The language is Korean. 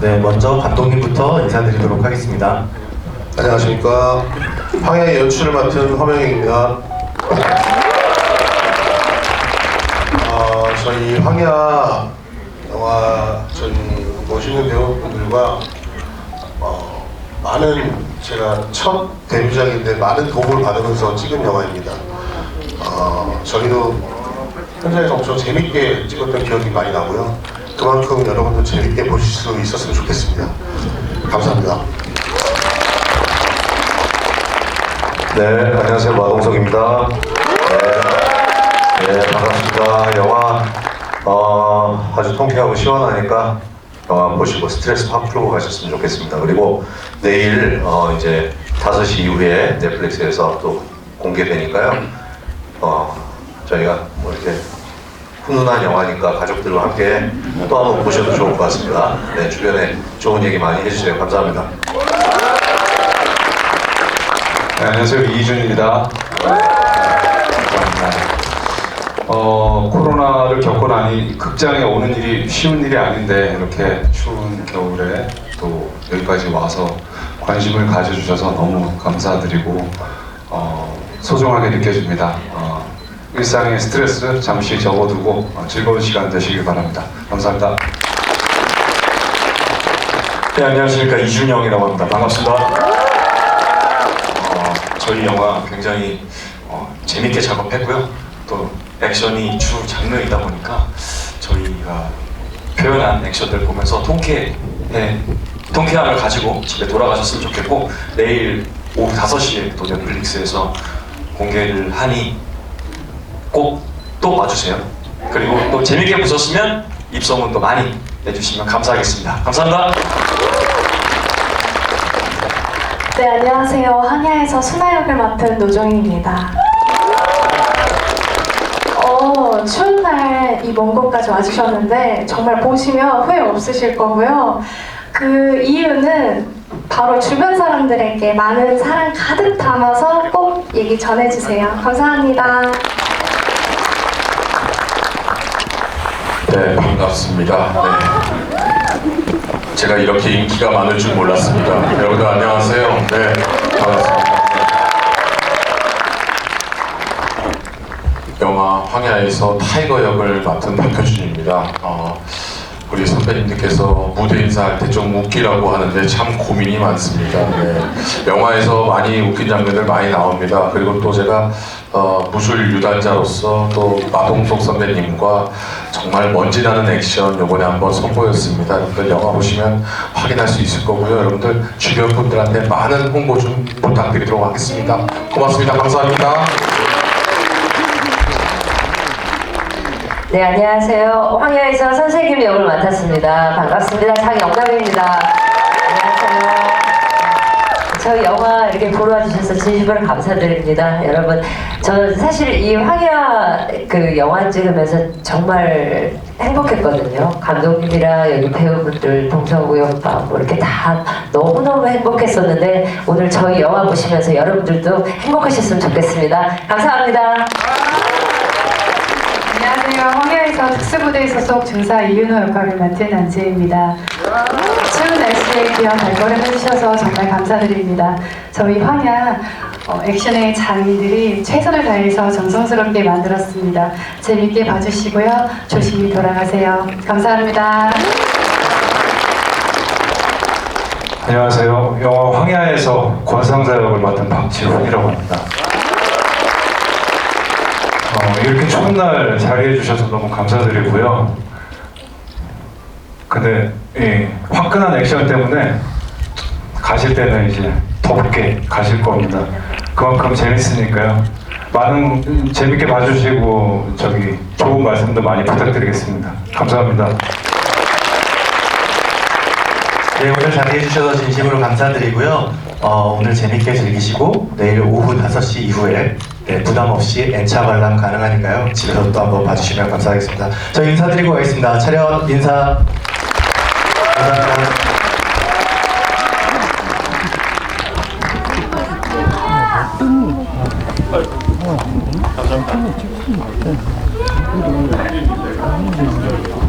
네, 먼저 감독님부터 인사드리도록 하겠습니다. 안녕하십니까. 황야의 연출을 맡은 화명입니다. 어, 저희 황야 영화 저희 멋있는 배우분들과 어, 많은 제가 첫 데뷔작인데 많은 도움을 받으면서 찍은 영화입니다. 어, 저희도 현장에서 엄청 재밌게 찍었던 기억이 많이 나고요. 그만큼 여러분도 재밌게 보실 수 있었으면 좋겠습니다. 감사합니다. 네, 안녕하세요. 마동석입니다. 네, 네, 반갑습니다. 영화 어, 아주 통쾌하고 시원하니까 영화 보시고 스트레스 확 풀고 가셨으면 좋겠습니다. 그리고 내일 어, 이제 5시 이후에 넷플릭스에서 또 공개되니까요. 어, 저희가 뭐 이렇게 훈훈한 영화니까 가족들과 함께 또 한번 보셔도 좋을 것 같습니다. 네, 주변에 좋은 얘기 많이 해주세요. 감사합니다. 네, 안녕하세요 이희준입니다. 감사합니다. 어, 코로나를 겪고 나니 극장에 오는 일이 쉬운 일이 아닌데 이렇게 추운 겨울에 또 여기까지 와서 관심을 가져주셔서 너무 감사드리고 어, 소중하게 느껴집니다. 어, 일상의 스트레스 잠시 접어두고 어, 즐거운 시간 되시길 바랍니다. 감사합니다. 네, 안녕하십니까 이준영이라고 합니다. 반갑습니다. 어, 저희 영화 굉장히 어, 재밌게 작업했고요. 또 액션이 주 장르이다 보니까 저희가 표현한 액션들 보면서 통쾌, 네, 통쾌함을 가지고 집에 돌아가셨으면 좋겠고 내일 오후 5시에 또 넷플릭스에서 공개를 하니 꼭 또 봐주세요. 그리고 또 재밌게 보셨으면 입소문도 많이 내주시면 감사하겠습니다. 감사합니다. 네, 안녕하세요. 항야에서 순화 역을 맡은 노정희입니다. 어, 추운 날 이 먼 곳까지 와주셨는데 정말 보시면 후회 없으실 거고요. 그 이유는 바로 주변 사람들에게 많은 사랑 가득 담아서 꼭 얘기 전해주세요. 감사합니다. 네, 반갑습니다. 네. 제가 이렇게 인기가 많을 줄 몰랐습니다. 여러분들 안녕하세요. 네, 반갑습니다. 영화 황야에서 타이거 역을 맡은 박효준입니다. 어, 우리 선배님들께서 무대 인사할 때 좀 웃기라고 하는데 참 고민이 많습니다. 네. 영화에서 많이 웃긴 장면들 많이 나옵니다. 그리고 또 제가 어, 무술 유단자로서 또 마동석 선배님과 정말 먼지 나는 액션 요번에 한번 선보였습니다. 여러분들 영화 보시면 확인할 수 있을 거고요. 여러분들 주변 분들한테 많은 홍보 좀 부탁드리도록 하겠습니다. 고맙습니다. 감사합니다. 네, 안녕하세요. 황야에서 선생님 역을 맡았습니다. 반갑습니다. 장영남입니다. 안녕하세요. 저희 영화 이렇게 보러 와주셔서 진심으로 감사드립니다. 여러분, 저 사실 이 황야 그 영화 찍으면서 정말 행복했거든요. 감독님이랑 여기 배우분들, 동성우 오빠 뭐 이렇게 다 너무너무 행복했었는데 오늘 저희 영화 보시면서 여러분들도 행복하셨으면 좋겠습니다. 감사합니다. 안녕하세요. 황야에서 특수부대 소속 중사 이윤호 역할을 맡은 안지혜입니다. 추운 날씨에 귀한 발걸음 해주셔서 정말 감사드립니다. 저희 황야 어, 액션의 장인들이 최선을 다해서 정성스럽게 만들었습니다. 재밌게 봐주시고요. 조심히 돌아가세요. 감사합니다. 안녕하세요. 영화 황야에서 권상자 역을 맡은 박지훈이라고 합니다. 어, 이렇게 추운 날 자리해 주셔서 너무 감사드리고요. 근데 이 화끈한 액션 때문에 가실 때는 이제 덥게 가실 겁니다. 그만큼 재밌으니까요. 많은 재밌게 봐주시고 저기 좋은 말씀도 많이 부탁드리겠습니다. 감사합니다. 네, 오늘 자리해 주셔서 진심으로 감사드리고요. 어, 오늘 재밌게 즐기시고 내일 오후 5시 이후에 네, 부담 없이 N차 관람 가능하니까요. 집에서 또 한번 봐주시면 감사하겠습니다. 저희 인사드리고 가겠습니다. 차렷 인사. 감사합니다.